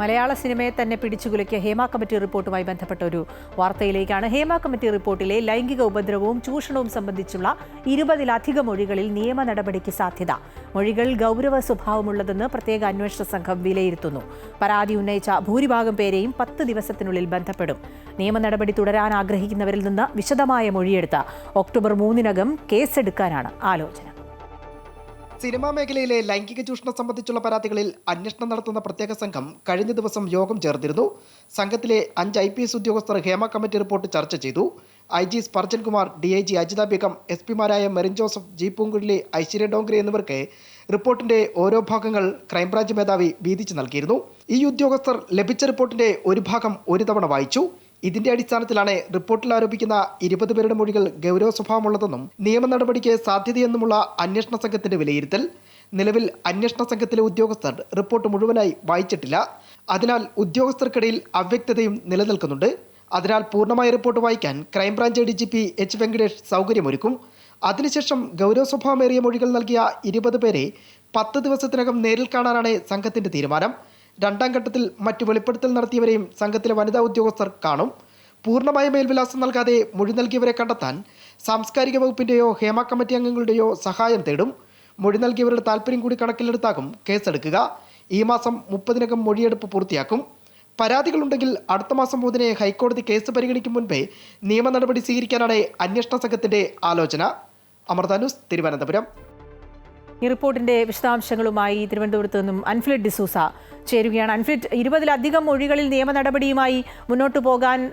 മലയാള സിനിമയെ തന്നെ പിടിച്ചുകുലുക്കിയ ഹേമ കമ്മിറ്റി റിപ്പോർട്ടുമായി ബന്ധപ്പെട്ട ഒരു വാർത്തയിലേക്കാണ്. ഹേമ കമ്മിറ്റി റിപ്പോർട്ടിലെ ലൈംഗിക ഉപദ്രവവും ചൂഷണവും സംബന്ധിച്ചുള്ള ഇരുപതിലധികം മൊഴികളിൽ നിയമ നടപടിക്ക് സാധ്യത. മൊഴികൾ ഗൗരവ സ്വഭാവമുള്ളതെന്ന് പ്രത്യേക അന്വേഷണ സംഘം വിലയിരുത്തുന്നു. പരാതി ഉന്നയിച്ച ഭൂരിഭാഗം പേരെയും പത്ത് ദിവസത്തിനുള്ളിൽ ബന്ധപ്പെടും. നിയമ നടപടി തുടരാൻ ആഗ്രഹിക്കുന്നവരിൽ നിന്ന് വിശദമായ മൊഴിയെടുത്ത് ഒക്ടോബർ മൂന്നിനകം കേസെടുക്കാനാണ് ആലോചന. സിനിമാ മേഖലയിലെ ലൈംഗിക ചൂഷണം സംബന്ധിച്ചുള്ള പരാതികളിൽ അന്വേഷണം നടത്തുന്ന പ്രത്യേക സംഘം കഴിഞ്ഞ ദിവസം യോഗം ചേർന്നിരുന്നു. സംഘത്തിലെ അഞ്ച് ഐ പി എസ് ഉദ്യോഗസ്ഥർ ഹേമ കമ്മിറ്റി റിപ്പോർട്ട് ചർച്ച ചെയ്തു. I G Sparjan Kumar D I G Ajitha Begum S പിമാരായ Merin Joseph G Poonguzhali Aishwarya Dongre എന്നിവർക്ക് റിപ്പോർട്ടിന്റെ ഓരോ ഭാഗങ്ങൾ ക്രൈംബ്രാഞ്ച് മേധാവി വീതിച്ചു നൽകിയിരുന്നു. ഈ ഉദ്യോഗസ്ഥർ ലഭിച്ച റിപ്പോർട്ടിന്റെ ഒരു ഭാഗം ഒരു തവണ വായിച്ചു. ഇതിന്റെ അടിസ്ഥാനത്തിലാണ് റിപ്പോർട്ടിൽ ആരോപിക്കുന്ന ഇരുപത് പേരുടെ മൊഴികൾ ഗൗരവ സ്വഭാവമുള്ളതെന്നും നിയമ നടപടിക്ക് സാധ്യതയെന്നുമുള്ള അന്വേഷണ സംഘത്തിന്റെ വിലയിരുത്തൽ. നിലവിൽ അന്വേഷണ സംഘത്തിലെ ഉദ്യോഗസ്ഥർ റിപ്പോർട്ട് മുഴുവനായി വായിച്ചിട്ടില്ല. അതിനാൽ ഉദ്യോഗസ്ഥർക്കിടയിൽ അവ്യക്തതയും നിലനിൽക്കുന്നുണ്ട്. അതിനാൽ പൂർണമായ റിപ്പോർട്ട് വായിക്കാൻ crime branch D G P H Venkatesh സൗകര്യമൊരുക്കും. അതിനുശേഷം ഗൗരവ സ്വഭാവമേറിയ മൊഴികൾ നൽകിയ ഇരുപത് പേരെ പത്ത് ദിവസത്തിനകം നേരിൽ കാണാനാണ് സംഘത്തിന്റെ തീരുമാനം. രണ്ടാം ഘട്ടത്തിൽ മറ്റു വെളിപ്പെടുത്തൽ നടത്തിയവരെയും സംഘത്തിലെ വനിതാ ഉദ്യോഗസ്ഥർ കാണും. പൂർണമായ മേൽവിലാസം നൽകാതെ മൊഴി നൽകിയവരെ കണ്ടെത്താൻ സാംസ്കാരിക വകുപ്പിന്റെയോ ഹേമ കമ്മിറ്റി അംഗങ്ങളുടെയോ സഹായം തേടും. മൊഴി നൽകിയവരുടെ താല്പര്യം കൂടി കണക്കിലെടുത്താകും കേസെടുക്കുക. ഈ മാസം മുപ്പതിനകം മൊഴിയെടുപ്പ് പൂർത്തിയാക്കും. പരാതികളുണ്ടെങ്കിൽ അടുത്ത മാസം മൂന്നിന് ഹൈക്കോടതി കേസ് പരിഗണിക്കും മുൻപേ നിയമ നടപടി സ്വീകരിക്കാനാണ് അന്വേഷണ സംഘത്തിന്റെ ആലോചന. അമൃത ന്യൂസ് തിരുവനന്തപുരം. ഈ റിപ്പോർട്ടിന്റെ വിശദാംശങ്ങളുമായി തിരുവനന്തപുരത്ത് നിന്നും അൻഫ്ലിറ്റ് ഡിസൂസ ചേരുകയാണ്. അൻഫ്ലിറ്റ് ഇരുപതിലധികം മൊഴികളിൽ നിയമ നടപടിയുമായി മുന്നോട്ട് പോകാൻ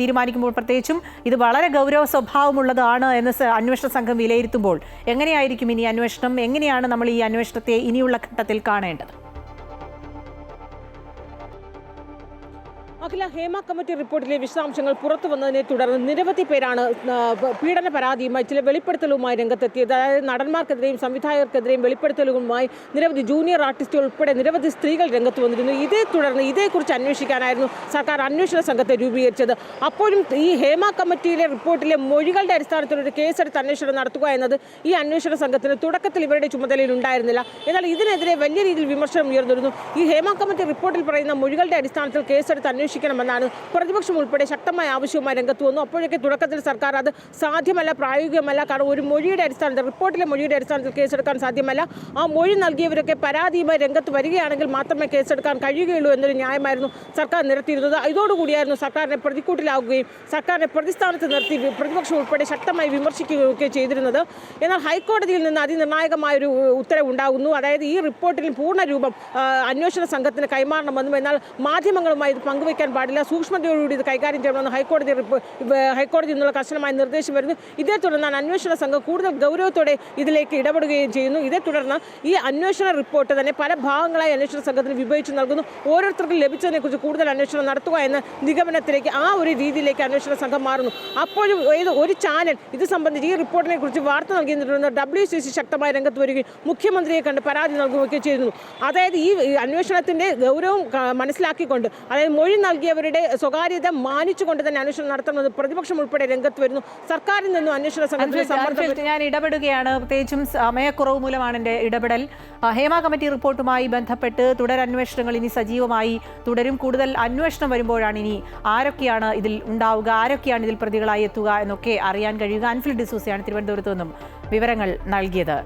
തീരുമാനിക്കുമ്പോൾ പ്രത്യേകിച്ചും ഇത് വളരെ ഗൗരവ സ്വഭാവമുള്ളതാണ് എന്ന് അന്വേഷണ സംഘം വിലയിരുത്തുമ്പോൾ എങ്ങനെയായിരിക്കും ഇനി അന്വേഷണം? എങ്ങനെയാണ് നമ്മൾ ഈ അന്വേഷണത്തെ ഇനിയുള്ള ഘട്ടത്തിൽ കാണേണ്ടത്? അഖില ഹേമ കമ്മിറ്റി റിപ്പോർട്ടിലെ വിശദാംശങ്ങൾ പുറത്തു വന്നതിനെ തുടർന്ന് നിരവധി പേരാണ് പീഡന പരാതിയുമായി ചില വെളിപ്പെടുത്തലുമായി രംഗത്തെത്തിയത്. അതായത് നടന്മാർക്കെതിരെയും സംവിധായകർക്കെതിരെയും വെളിപ്പെടുത്തലുകളുമായി നിരവധി ജൂനിയർ ആർട്ടിസ്റ്റുകൾ ഉൾപ്പെടെ നിരവധി സ്ത്രീകൾ രംഗത്ത് വന്നിരുന്നു. ഇതേ തുടർന്ന് ഇതേക്കുറിച്ച് അന്വേഷിക്കാനായിരുന്നു സർക്കാർ അന്വേഷണ സംഘത്തെ രൂപീകരിച്ചത്. അപ്പോഴും ഈ ഹേമ കമ്മിറ്റിയിലെ റിപ്പോർട്ടിലെ മൊഴികളുടെ അടിസ്ഥാനത്തിൽ ഒരു കേസെടുത്ത് അന്വേഷണം നടത്തുക എന്നത് ഈ അന്വേഷണ സംഘത്തിന് തുടക്കത്തിൽ ഇവരുടെ ചുമതലയിൽ ഉണ്ടായിരുന്നില്ല. എന്നാൽ ഇതിനെതിരെ വലിയ രീതിയിൽ വിമർശനം ഉയർന്നിരുന്നു. ഈ ഹേമ കമ്മിറ്റി റിപ്പോർട്ടിൽ പറയുന്ന മൊഴികളുടെ അടിസ്ഥാനത്തിൽ കേസെടുത്ത് അന്വേഷിക്കണമെന്നാണ് പ്രതിപക്ഷം ഉൾപ്പെടെ ശക്തമായ ആവശ്യവുമായി രംഗത്ത് വന്നു. അപ്പോഴൊക്കെ തുടക്കത്തിൽ സർക്കാർ അത് സാധ്യമല്ല പ്രായോഗികമല്ല. കാരണം ഒരു മൊഴിയുടെ അടിസ്ഥാനത്തിൽ റിപ്പോർട്ടിലെ മൊഴിയുടെ അടിസ്ഥാനത്തിൽ കേസെടുക്കാൻ സാധ്യമല്ല. ആ മൊഴി നൽകിയവരൊക്കെ പരാതിയുമായി രംഗത്ത് വരികയാണെങ്കിൽ മാത്രമേ കേസെടുക്കാൻ കഴിയുകയുള്ളൂ എന്നൊരു ന്യായമായിരുന്നു സർക്കാർ നിരത്തിയിരുന്നത്. ഇതോടുകൂടിയായിരുന്നു സർക്കാരിനെ പ്രതിക്കൂട്ടിലാവുകയും സർക്കാരിനെ പ്രതിസ്ഥാനത്ത് നിർത്തി പ്രതിപക്ഷം ഉൾപ്പെടെ ശക്തമായി വിമർശിക്കുകയൊക്കെ ചെയ്തിരുന്നത്. എന്നാൽ ഹൈക്കോടതിയിൽ നിന്ന് അതിനിർണായകമായൊരു ഉത്തരവുണ്ടാകുന്നു അതായത് ഈ റിപ്പോർട്ടിൽ പൂർണ രൂപം അന്വേഷണ സംഘത്തിന് കൈമാറണമെന്നും എന്നാൽ മാധ്യമങ്ങളുമായി ഇത് പങ്കുവയ്ക്കാൻ പാടില്ല. സൂക്ഷ്മതയോടുകൂടി ഇത് കൈകാര്യം ചെയ്യണമെന്ന് ഹൈക്കോടതി ഹൈക്കോടതി നിന്നുള്ള കർശനമായ നിർദ്ദേശം വരുന്നു. ഇതേ തുടർന്നാണ് അന്വേഷണ സംഘം കൂടുതൽ ഗൗരവത്തോടെ ഇതിലേക്ക് ഇടപെടുകയും ചെയ്യുന്നു. ഇതേ തുടർന്ന് ഈ അന്വേഷണ റിപ്പോർട്ട് തന്നെ പല ഭാഗങ്ങളായി അന്വേഷണ സംഘത്തിന് വിഭജിച്ച് നൽകുന്നു. ഓരോരുത്തർക്കും ലഭിച്ചതിനെക്കുറിച്ച് കൂടുതൽ അന്വേഷണം നടത്തുക എന്ന നിഗമനത്തിലേക്ക് ആ ഒരു രീതിയിലേക്ക് അന്വേഷണ സംഘം മാറുന്നു. അപ്പോഴും ഏത് ഒരു ചാനൽ ഇത് സംബന്ധിച്ച് ഈ റിപ്പോർട്ടിനെ കുറിച്ച് വാർത്ത നൽകിയിട്ടുണ്ട് ഡബ്ല്യു സി സി ശക്തമായി രംഗത്ത് വരികയും മുഖ്യമന്ത്രിയെ കണ്ട് പരാതി നൽകുകയൊക്കെ ചെയ്യുന്നു അതായത് ഈ അന്വേഷണത്തിന്റെ ഗൗരവം മനസ്സിലാക്കിക്കൊണ്ട് അതായത് മൊഴി നൽകിയവരുടെ സ്വകാര്യത മാനിച്ചുകൊണ്ട് തന്നെ അന്വേഷണം നടത്തണമെന്ന് പ്രതിപക്ഷം ഉൾപ്പെടെ രംഗത്ത് വരുന്നു. സർക്കാരിൽ നിന്നും അന്വേഷണ സംഘത്തിന് അൻഫ്ലിഡ്, ഞാൻ ഇടപെടുകയാണ്. പ്രത്യേകിച്ചും സമയക്കുറവ് മൂലമാണ് എന്റെ ഇടപെടൽ. ഹേമ കമ്മിറ്റി റിപ്പോർട്ടുമായി ബന്ധപ്പെട്ട് തുടരന്വേഷണങ്ങൾ ഇനി സജീവമായി തുടരും. കൂടുതൽ അന്വേഷണം വരുമ്പോഴാണ് ഇനി ആരൊക്കെയാണ് ഇതിൽ ഉണ്ടാവുക ആരൊക്കെയാണ് ഇതിൽ പ്രതികളായി എത്തുക എന്നൊക്കെ അറിയാൻ കഴിയുക. അൻഫിൽ ഡിസൂസിയാണ് തിരുവനന്തപുരത്ത് നിന്നും വിവരങ്ങൾ നൽകിയത്.